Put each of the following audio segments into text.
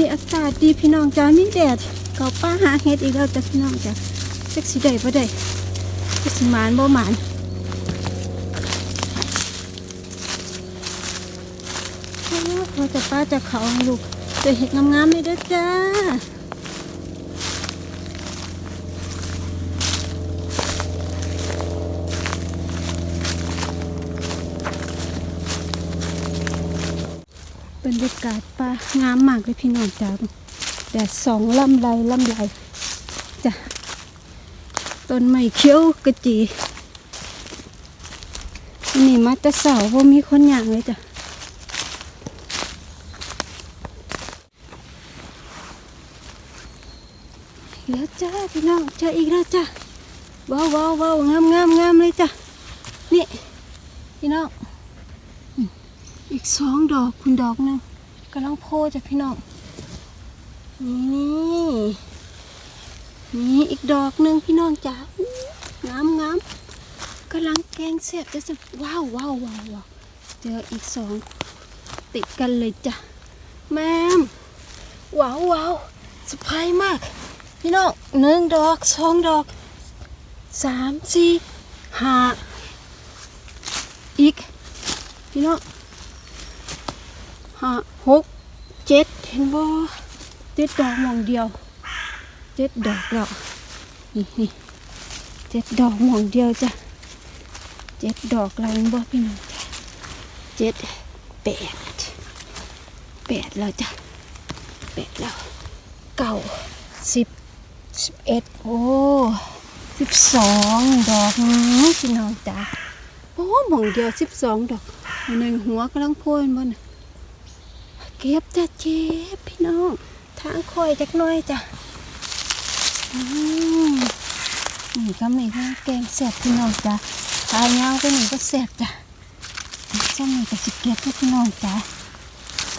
นี้อากาศดีพี่น้องจ้ามีแดดเกาป้าหาเฮ็ดอีกแล้วจ้ะพี่น้องจ้ะจักซี่ได้บ่ได้จักซี่หมานบ่หมานโอ้ว่าจะป้าจะเขาลูกจะเห็ดงามๆเลยด้อจ้า รรยากาศป่างามมากเลยพี่น้องจ้าแดดสองลำไรลำไรจ้ะต้นไม้เขียวกระจีนี่มาแต่เสาว่ามีคนอย่างเลยจ้ะอีกแล้วจ้าพี่น้องเจออีกแล้วจ้ะว้าวว้าวว้าวงามงามงามเลยจ้ะนี่พี่น้อง อีกสองดอกคุณดอกหนึ่งกำลังโพจ้ะพี่น้อง นี่นี่อีกดอกหนึ่งพี่น้องจ๋างามงามกำลังแกงเสร็จจะจะว้าวว้าวว้าวว้าวเจออีกสองติดกันเลยจ้ะแม่มว้าวว้าวสบายมาก พี่น้องหนึ่งดอกสองดอกสามสี่ห้าอีก พี่น้อง ห้าหกเจ็ดเห็นบ่เจ็ดดอกมองเดียวเจ็ดดอกแล้วนี่นี่เจ็ดดอกมองเดียวจ้ะเจ็ดดอกแล้วบ่พี่น้องจ้ะเจ็ดแปดแปดแล้วจ้ะแปดแล้วเก้าสิบสิบเอ็ดโอ้สิบสองดอกพี่น้องจ้ะโอ้มองเดียวสิบสองดอกอันหนึ่งหัวกำลังโพนบ่น เก็บจ้ะเจ็บพี่น้องทางคอยจักน่อยจ้ะอืมนี่ก็มีข้าวแกงแซ่บพี่น้องจ้ะขายยาวไปหนึ่งก็แซ่บจ้ะช่วงนี้ก็สิเก็บพี่น้องจ้ะ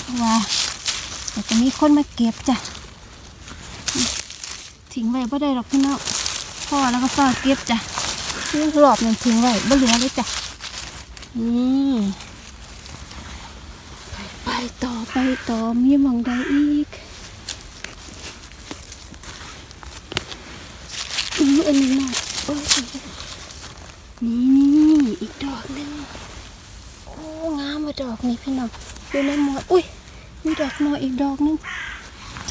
เพราะว่าเดี๋ยวจะมีคนมาเก็บจ้ะทิ้งไว้บ่ได้หรอกพี่น้องพ่อแล้วก็ฝ้าเก็บจ้ะนี่รอบหนึ่งทิ้งไว้บ่เหลือเลยจ้ะนี่ ต่อไปต่อมีมองใดอีกอืออันนี้น่อยโอ้ยนี่นี่อีกดอกหนึงโอ้งามมาดอกนี้พี่น้องดูในหมออุ้ยมีดอกหมออีกดอกหนึง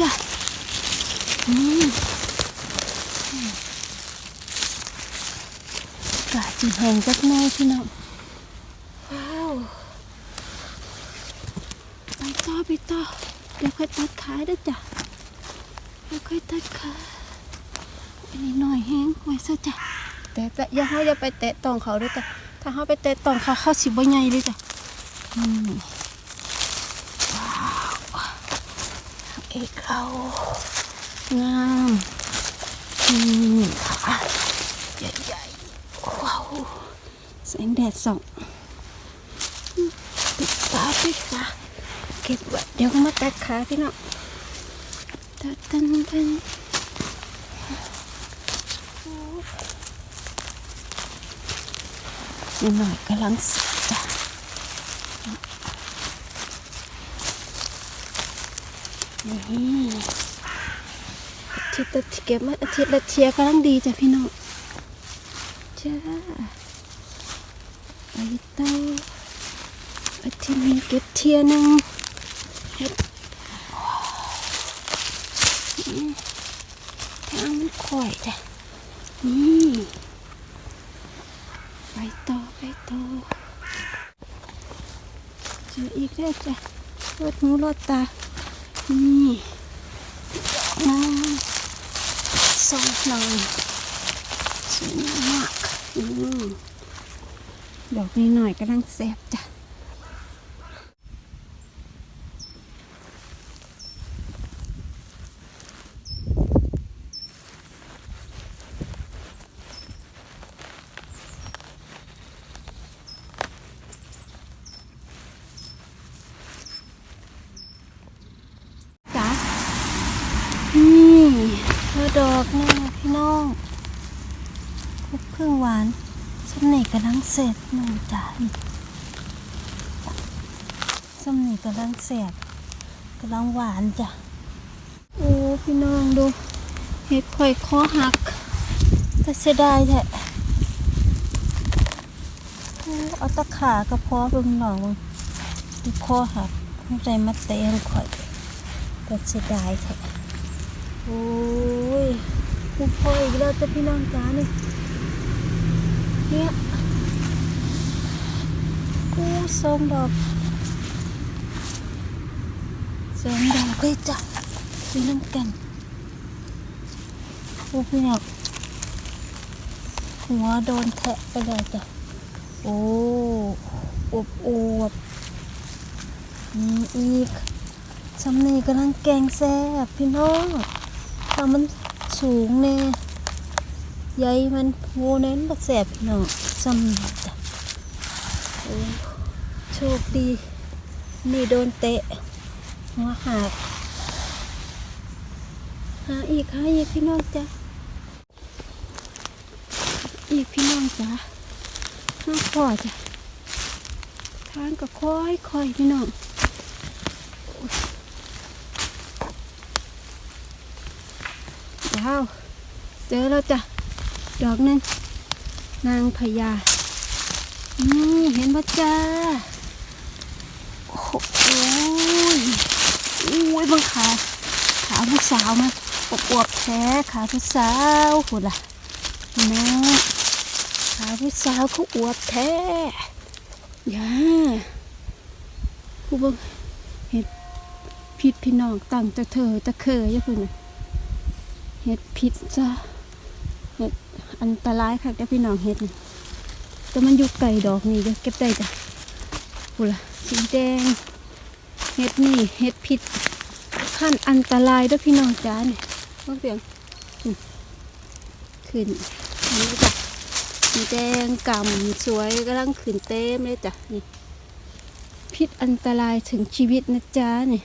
จ้ะนี่กาจีแหงจักน่อยพี่น้องว้าว ไป ต่อเดี๋ยวค่อยตัดขายด้วยจ้ะเดี๋ยวค่อยตัดขาอันนี้หน่อยแห้งไว้ซะจ้ะแต่แต่อย่าให้อย่าไปแตะตองเขาด้วยจ้ะถ้าเขาไปแตะตองเขาเขาสิบ่ใหญ่เลยจ้ะอืมว้าวเอกเขางามอืมค่ะใหญ่ๆว้าวแสงแดดส่องติดตาติดตา เก็บไว้เดี๋ยวก็มาตัดขาพี่น้องตัดตันตันนี่หน่อยกำลังสับจ้ะนี่อทิตย์ละเก็บมาอาทิตย์ละเทียกำลังดีจ้ะพี่น้องจ้าไปต่ออาทิตย์นี้เก็บเทียหนึงเฮ็ดนี่ทางมันข่อยจ้ะ นี่ไปต่อไปต่อเจออีกแล้วจ้ะรถหูรถตา นี่ดอกน้ำสองหลังสวยงามาก อืมดอกนี้หน่อยกำลังแซ่บจ้ะนี่เธอ ดอกนี่พี่น้องพวกเครื่งหวานสำเนีกำลังเสร็จหนึ่งจ้ะสำเนีกำลังเสร็จกำลังหวานจ้ะโอ้พี่น้องดูเห็ดข่อยคอหักแต่เสียดายแท้เอาตะขากระเพาะบิ่งหน่องดูคอหักไม่ใจมาเตะข่อยแต่เสียดายแท้ โอ้ยกูพออีกแล้วจ้ะพี่น้องจ้านี่เนี่ยกูส่งดอกสองดอกเลยจ้ะพี่น้ำกันโอ้พี่น้องหัวโดนแทะไปเลยจ้ะโอ้อวบอวบมีอีกสำนีกำลังแกงแซ่บพี่น้อง ถ้ามันสูงแน่ใยมันโมเน้นบักแสบพี่น้องสำจ้ะโชคดีไม่โดนเตะ หัวหักหาอีกหาอีกพี่น้องจ้ะอีกพี่น้องจ้ะห้าขอจ้ะทางก็ค่อยค่อยพี่น้อง ว้าว เจอแล้วจ้ะ ดอกหนึง นางพญาอืมเห็นปะจ้าโอ้โหอุ้ยบังขา ขาผู้สาวมาอวบๆแท้ขาผู้สาวหุ่นล่ะนะขาผู้สาวเขาอวบแท้ย่าผู้บิ่งเห็ดพิษพี่น้องตั้งตะเธอตะเคยย่าพุ่นน่ะ เห็ดพิษจ้ะเห็ดอันตรายค่ะเด้พี่น้องเห็ดนี่แต่มันอยู่ไก่ดอกนี่เด้อเก็บได้จ้ะหุ่นล่ะสีแดงเห็ดนี่เห็ดพิษขั้นอันตรายด้วยพี่น้องจ้าเนี่ยต้องเสียงอืมขึ้นนี่จ้ะสีแดงกำสวยกำลังขึ้นเต็มเลยจ้ะนี่พิษอันตรายถึงชีวิตนะจ้าเนี่ย